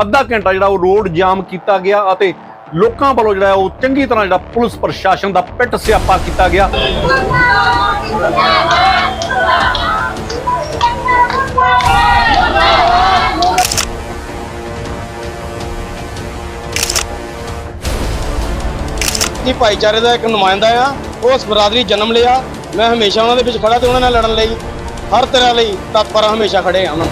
ਅੱਧਾ ਘੰਟਾ ਜਿਹੜਾ ਉਹ ਰੋਡ ਜਾਮ ਕੀਤਾ ਗਿਆ ਅਤੇ ਲੋਕਾਂ ਵੱਲੋਂ ਜਿਹੜਾ ਉਹ ਚੰਗੀ ਤਰ੍ਹਾਂ ਜਿਹੜਾ ਪੁਲਿਸ ਪ੍ਰਸ਼ਾਸਨ ਦਾ ਪਿੱਟ ਸਿਆਪਾ ਕੀਤਾ ਗਿਆ। ਦੀ ਭਾਈਚਾਰੇ ਦਾ ਇੱਕ ਨੁਮਾਇੰਦਾ ਆ, ਉਹ ਉਸ ਬਰਾਦਰੀ ਜਨਮ ਲਿਆ। ਮੈਂ ਹਮੇਸ਼ਾ ਉਹਨਾਂ ਦੇ ਵਿੱਚ ਖੜਾ ਤੇ ਉਹਨਾਂ ਨਾਲ ਲੜਨ ਲਈ, ਹਰ ਤਰ੍ਹਾਂ ਲਈ ਤਤਪਰ ਹਮੇਸ਼ਾ ਖੜੇ ਆ ਉਹਨਾਂ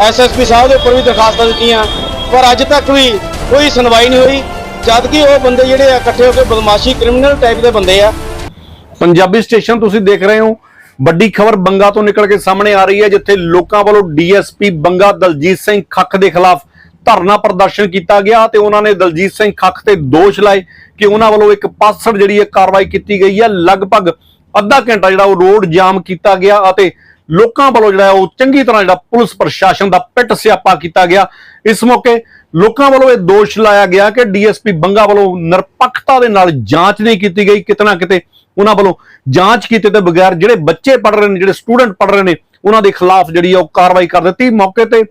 ਐਸਐਸਪੀ ਸਾਹਿਬ ਦੇ ਉੱਪਰ ਵੀ ਦਰਖਾਸਤਾਂ ਦਿੱਤੀਆਂ, ਪਰ ਅੱਜ ਤੱਕ ਵੀ ਕੋਈ ਸੁਣਵਾਈ ਨਹੀਂ ਹੋਈ ਜਦ ਕਿ ਉਹ ਬੰਦੇ ਜਿਹੜੇ ਆ, ਇਕੱਠੇ ਹੋ ਕੇ ਬਦਮਾਸ਼ੀ ਕ੍ਰਿਮੀਨਲ ਟਾਈਪ ਦੇ ਬੰਦੇ ਆ। ਪੰਜਾਬੀ ਸਟੇਸ਼ਨ ਤੁਸੀਂ ਦੇਖ ਰਹੇ ਹੋ, ਵੱਡੀ ਖਬਰ ਬੰਗਾ ਤੋਂ ਨਿਕਲ ਕੇ ਸਾਹਮਣੇ ਆ ਰਹੀ ਹੈ, ਜਿੱਥੇ ਲੋਕਾਂ ਵੱਲੋਂ ਡੀਐਸਪੀ ਬੰਗਾ ਦਲਜੀਤ ਸਿੰਘ ਖੱਖ ਦੇ ਖਿਲਾਫ ਧਰਨਾ ਪ੍ਰਦਰਸ਼ਨ ਕੀਤਾ ਗਿਆ ਤੇ ਉਹਨਾਂ ਨੇ ਦਲਜੀਤ ਸਿੰਘ ਖੱਖ ਤੇ ਦੋਸ਼ ਲਾਏ ਕਿ ਉਹਨਾਂ ਵੱਲੋਂ ਇੱਕ ਪਾਸੜ ਜਿਹੜੀ ਹੈ ਕਾਰਵਾਈ ਕੀਤੀ ਗਈ ਹੈ। ਲਗਭਗ ਅੱਧਾ ਘੰਟਾ ਜਿਹੜਾ ਉਹ ਰੋਡ ਜਾਮ ਕੀਤਾ ਗਿਆ ਅਤੇ ਲੋਕਾਂ ਵੱਲੋਂ ਜਿਹੜਾ ਉਹ ਚੰਗੀ ਤਰ੍ਹਾਂ ਜਿਹੜਾ ਪੁਲਿਸ ਪ੍ਰਸ਼ਾਸਨ ਦਾ ਪਿੱਟ ਸਿਆਪਾ ਕੀਤਾ ਗਿਆ। ਇਸ ਮੌਕੇ ਲੋਕਾਂ ਵੱਲੋਂ ਇਹ ਦੋਸ਼ ਲਾਇਆ ਗਿਆ ਕਿ ਡੀਐਸਪੀ ਬੰਗਾ ਵੱਲੋਂ ਨਿਰਪੱਖਤਾ ਦੇ ਨਾਲ ਜਾਂਚ ਨਹੀਂ ਕੀਤੀ ਗਈ। ਕਿਤਨਾ ਕਿਤੇ ਉਹਨਾਂ ਵੱਲੋਂ ਜਾਂਚ ਕੀਤੇ ਤੇ ਬਗੈਰ ਜਿਹੜੇ ਬੱਚੇ ਪੜ ਰਹੇ ਨੇ, ਜਿਹੜੇ ਸਟੂਡੈਂਟ ਪੜ ਰਹੇ ਨੇ, ਉਹਨਾਂ ਦੇ ਖਿਲਾਫ ਜਿਹੜੀ ਆ ਉਹ ਕਾਰਵਾਈ ਕਰ ਦਿੱਤੀ। ਮੌਕੇ ਤੇ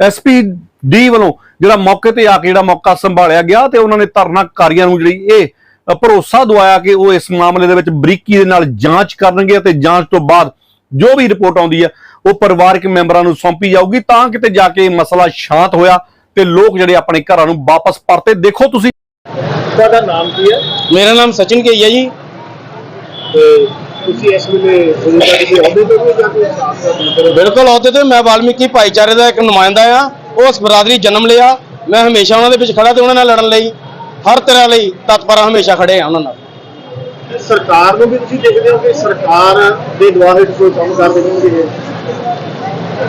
ਐਸਪੀ ਡੀ ਵੱਲੋਂ ਜਿਹੜਾ ਮੌਕੇ ਤੇ ਆ ਕੇ ਜਿਹੜਾ ਮੌਕਾ ਸੰਭਾਲਿਆ ਗਿਆ ਤੇ ਉਹਨਾਂ ਨੇ ਧਰਨਾਕਾਰੀਆਂ ਨੂੰ ਜਿਹੜੀ ਇਹ ਭਰੋਸਾ ਦਵਾਇਆ ਕਿ ਉਹ ਇਸ ਮਾਮਲੇ ਦੇ ਵਿੱਚ ਬਰੀਕੀ ਦੇ ਨਾਲ ਜਾਂਚ ਕਰਨਗੇ ਅਤੇ ਜਾਂਚ ਤੋਂ ਬਾਅਦ ਜੋ ਵੀ ਰਿਪੋਰਟ ਆਉਂਦੀ ਹੈ ਉਹ ਪਰਿਵਾਰਕ ਮੈਂਬਰਾਂ ਨੂੰ ਸੌਂਪੀ ਜਾਊਗੀ ਤਾਂ ਕਿਤੇ ਜਾ ਕੇ ਇਹ ਮਸਲਾ ਸ਼ਾਂਤ ਹੋਇਆ ਤੇ ਲੋਕ ਜਿਹੜੇ ਆਪਣੇ ਘਰਾਂ ਨੂੰ ਵਾਪਸ ਪਰਤੇ। ਦੇਖੋ ਤੁਸੀਂ। ਤੁਹਾਡਾ ਨਾਮ ਕੀ ਹੈ? ਮੇਰਾ ਨਾਮ ਸਚਿਨ ਕਈਆ ਜੀ। ਤੇ ਤੁਸੀਂ ਇਸ ਵੇਲੇ ਜ਼ਿੰਮੇਵਾਰੀ ਦੀ ਅਹੁਦੇ ਤੇ ਹੋ ਜਾਂ ਕੋਈ ਬਿਲਕੁਲ ਅਹੁਦੇ ਤੇ ਮੈਂ ਵਾਲਮੀਕੀ ਭਾਈਚਾਰੇ ਦਾ ਇੱਕ ਨੁਮਾਇੰਦਾ ਆ। ਉਸ ਬਰਾਦਰੀ ਜਨਮ ਲਿਆ। ਮੈਂ ਹਮੇਸ਼ਾ ਉਹਨਾਂ ਦੇ ਵਿੱਚ ਖੜਾ ਤੇ ਉਹਨਾਂ ਨਾਲ ਲੜਨ ਲਈ ਹਰ ਤਰ੍ਹਾਂ ਲਈ ਤਤਪਰ ਹਮੇਸ਼ਾ ਖੜੇ ਆ ਉਹਨਾਂ ਨਾਲ। ਸਰਕਾਰ ਨੂੰ ਵੀ ਤੁਸੀਂ ਦੇਖਦੇ ਹੋ ਕਿ ਸਰਕਾਰ ਦੇ ਦੁਆਰੇ ਕੋਈ ਕੰਮ ਕਰਦੇ ਹੋਣਗੇ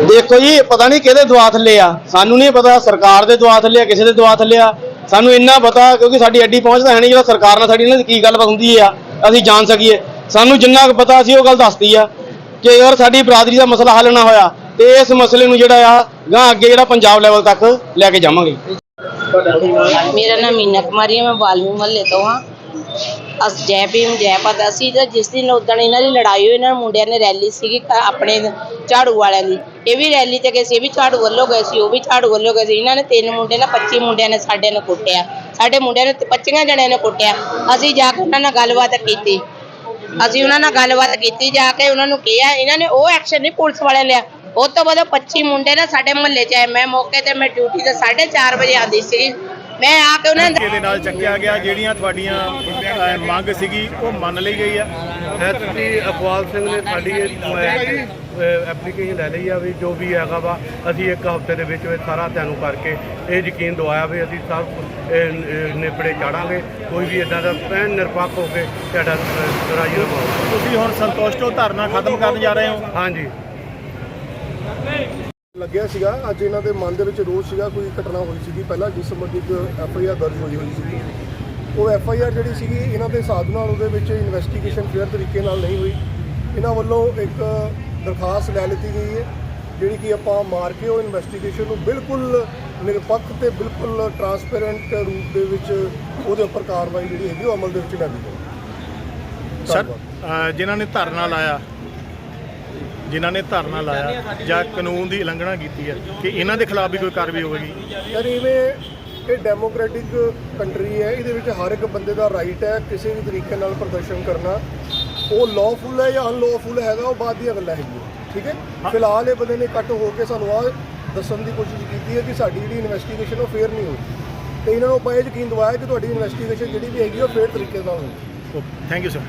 ਦੇਖੋ ਜੀ ਪਤਾ ਨਹੀਂ ਕਿਹਦੇ ਦੁਆ ਥੱਲੇ ਆ। ਸਾਨੂੰ ਨਹੀਂ ਪਤਾ ਸਰਕਾਰ ਦੇ ਦੁਆ ਥੱਲੇ ਆ ਕਿਸੇ ਦੇ ਦੁਆ ਥੱਲੇ ਆ। ਸਾਨੂੰ ਇੰਨਾ ਪਤਾ ਕਿਉਂਕਿ ਸਾਡੀ ਐਡੀ ਪਹੁੰਚ ਤਾਂ ਹੈ ਨਹੀਂ ਜਿਹੜਾ ਸਰਕਾਰ ਨਾਲ ਸਾਡੀ ਇਹਨਾਂ ਦੀ ਕੀ ਗੱਲਬਾਤ ਹੁੰਦੀ ਆ ਅਸੀਂ ਜਾਣ ਸਕੀਏ। ਸਾਨੂੰ ਜਿੰਨਾ ਕੁ ਪਤਾ ਸੀ ਉਹ ਗੱਲ ਦੱਸਦੀ ਆ ਕਿ ਅਗਰ ਸਾਡੀ ਬਰਾਦਰੀ ਦਾ ਮਸਲਾ ਹੱਲ ਨਾ ਹੋਇਆ ਤੇ ਇਸ ਮਸਲੇ ਨੂੰ ਜਿਹੜਾ ਆ ਗਾਂ ਅੱਗੇ ਜਿਹੜਾ ਪੰਜਾਬ ਲੈਵਲ ਤੱਕ ਲੈ ਕੇ ਜਾਵਾਂਗੇ। ਮੇਰਾ ਨਾਮ ਮੀਨਾ ਕੁਮਾਰੀ ਹੈ ਮੈਂ ਬਾਲਮੀ ਮਹੱਲੇ ਤੋਂ ਹਾਂ। ਅਸ ਜੈ ਭੀਮ, ਜੈ ਪਤਾ ਅਸੀਂ ਤਾਂ ਜਿਸ ਦਿਨ ਉਦਣ ਇਹਨਾਂ ਦੀ ਲੜਾਈ ਹੋਈ, ਇਹਨਾਂ ਮੁੰਡਿਆਂ ਨੇ ਰੈਲੀ ਸੀਗੀ ਆਪਣੇ ਝਾੜੂ ਵਾਲਿਆਂ ਦੀ। ਇਹ ਵੀ ਰੈਲੀ ਤੇ ਗਏ ਸੀ, ਇਹ ਵੀ ਝਾੜੂ ਵੱਲੋਂ ਗਏ ਸੀ, ਉਹ ਵੀ ਝਾੜੂ ਵੱਲੋਂ ਗਏ ਸੀ। ਇਹਨਾਂ ਨੇ ਤਿੰਨ ਮੁੰਡੇ ਨਾ 25 ਮੁੰਡਿਆਂ ਨੇ ਸਾਡੇ ਨੂੰ ਕੁੱਟਿਆ। ਸਾਡੇ ਮੁੰਡਿਆਂ ਨੇ 25 ਜਣਿਆਂ ਨੇ ਕੁੱਟਿਆ। ਅਸੀਂ ਜਾ ਕੇ ਉਹਨਾਂ ਨਾਲ ਗੱਲਬਾਤ ਕੀਤੀ। ਅਸੀਂ ਉਹਨਾਂ ਨਾਲ ਗੱਲਬਾਤ ਕੀਤੀ, ਜਾ ਕੇ ਉਹਨਾਂ ਨੂੰ ਕਿਹਾ, ਇਹਨਾਂ ਨੇ ਉਹ ਐਕਸ਼ਨ ਨਹੀਂ ਪੁਲਿਸ ਵਾਲਿਆਂ ਲਿਆ। ਉਹ ਤੋਂ ਬਾਅਦ ਉਹ 25 ਮੁੰਡੇ ਨਾ ਸਾਡੇ ਮੁਹੱਲੇ 'ਚ ਆਏ। ਮੈਂ ਮੌਕੇ ਤੇ ਮੈਂ ਡਿਊਟੀ ਤੇ 4:30 ਵਜੇ ਆਉਂਦੀ ਸੀ। ਮੈਂ ਆ ਕੇ ਉਹਨਾਂ ਦੇ ਨਾਲ ਚੱਕਿਆ ਗਿਆ ਜਿਹੜੀਆਂ ਤੁਹਾਡੀਆਂ ਮੰਗ ਸੀਗੀ ਉਹ ਮੰਨ ਲਈ ਗਈ ਆ। ਐਸਪੀ ਅਕਵਾਲ ਸਿੰਘ ਨੇ ਸਾਡੀ ਐਪਲੀਕੇਸ਼ਨ ਲੈ ਲਈ ਆ ਵੀ ਜੋ ਵੀ ਹੈਗਾ ਵਾ ਅਸੀਂ ਇੱਕ ਹਫ਼ਤੇ ਦੇ ਵਿੱਚ ਵਿੱਚ ਸਾਰਾ ਤੁਹਾਨੂੰ ਕਰਕੇ ਇਹ ਯਕੀਨ ਦਵਾਇਆ ਵੀ ਅਸੀਂ ਸਭ ਨੇਪੜੇ ਚਾੜਾਂਗੇ। ਕੋਈ ਵੀ ਇਦਾਂ ਦਾ ਐਨ ਨਿਰਪੱਖ ਹੋ ਕੇ ਤੁਹਾਡਾ ਰਾਜੀ ਰਵਾਓ ਤੁਸੀਂ ਹੁਣ ਸੰਤੁਸ਼ਟ ਹੋ ਧਰਨਾ ਖਤਮ ਕਰਨ ਜਾ ਰਹੇ ਹੋ? ਹਾਂਜੀ। ਲੱਗਿਆ ਸੀਗਾ। ਅੱਜ ਇਹਨਾਂ ਦੇ ਮਨ ਦੇ ਵਿੱਚ ਰੋਸ ਸੀਗਾ ਕੋਈ ਘਟਨਾ ਹੋਈ ਸੀਗੀ। ਪਹਿਲਾਂ ਜਿਸ ਸੰਬੰਧੀ ਇੱਕ ਐਫ ਆਈ ਆਰ ਦਰਜ ਹੋਈ ਹੋਈ ਸੀਗੀ। ਉਹ ਐਫ ਆਈ ਆਰ ਜਿਹੜੀ ਸੀਗੀ ਇਹਨਾਂ ਦੇ ਹਿਸਾਬ ਨਾਲ ਉਹਦੇ ਵਿੱਚ ਇਨਵੈਸਟੀਗੇਸ਼ਨ ਫੇਅਰ ਤਰੀਕੇ ਨਾਲ ਨਹੀਂ ਹੋਈ। ਇਹਨਾਂ ਵੱਲੋਂ ਇੱਕ ਦਰਖਾਸਤ ਲੈ ਲਿੱਤੀ ਗਈ ਹੈ ਜਿਹੜੀ ਕਿ ਆਪਾਂ ਮਾਰ ਕੇ ਉਹ ਇਨਵੈਸਟੀਗੇਸ਼ਨ ਨੂੰ ਬਿਲਕੁਲ ਨਿਰਪੱਖ ਤੇ ਬਿਲਕੁਲ ਟਰਾਂਸਪੇਰੈਂਟ ਰੂਪ ਦੇ ਵਿੱਚ ਉਹਦੇ ਉੱਪਰ ਕਾਰਵਾਈ ਜਿਹੜੀ ਹੈਗੀ ਉਹ ਅਮਲ ਦੇ ਵਿੱਚ ਜਾਵੇ ਸਰ ਜਿਨ੍ਹਾਂ ਨੇ ਧਰਨਾ ਲਾਇਆ ਜਿਨ੍ਹਾਂ ਨੇ ਧਰਨਾ ਲਾਇਆ ਜਾਂ ਕਾਨੂੰਨ ਦੀ ਉਲੰਘਣਾ ਕੀਤੀ ਹੈ ਕਿ ਇਹਨਾਂ ਦੇ ਖਿਲਾਫ ਵੀ ਕੋਈ ਕਾਰਵਾਈ ਹੋਵੇਗੀ? ਯਾਰ ਇਵੇਂ ਇਹ ਡੈਮੋਕ੍ਰੈਟਿਕ ਕੰਟਰੀ ਹੈ ਇਹਦੇ ਵਿੱਚ ਹਰ ਇੱਕ ਬੰਦੇ ਦਾ ਰਾਈਟ ਹੈ ਕਿਸੇ ਵੀ ਤਰੀਕੇ ਨਾਲ ਪ੍ਰਦਰਸ਼ਨ ਕਰਨਾ। ਉਹ ਲਾਫੁਲ ਹੈ ਜਾਂ ਅਨਲਾਫੁਲ ਹੈਗਾ ਉਹ ਬਾਅਦ ਦੀਆਂ ਗੱਲਾਂ ਹੈਗੀਆਂ ਠੀਕ ਹੈ? ਫਿਲਹਾਲ ਇਹ ਬੰਦੇ ਨੇ ਕੱਟ ਹੋ ਕੇ ਸਾਨੂੰ ਆ ਦੱਸਣ ਦੀ ਕੋਸ਼ਿਸ਼ ਕੀਤੀ ਹੈ ਕਿ ਸਾਡੀ ਜਿਹੜੀ ਇਨਵੈਸਟੀਗੇਸ਼ਨ ਉਹ ਫੇਅਰ ਨਹੀਂ ਹੋਈ। ਤੇ ਇਹਨਾਂ ਨੂੰ ਆਪਾਂ ਇਹ ਯਕੀਨ ਦਿਵਾਇਆ ਕਿ ਤੁਹਾਡੀ ਇਨਵੈਸਟੀਗੇਸ਼ਨ ਜਿਹੜੀ ਵੀ ਹੈਗੀ ਉਹ ਫੇਅਰ ਤਰੀਕੇ ਨਾਲ ਹੋਈ। Thank you sir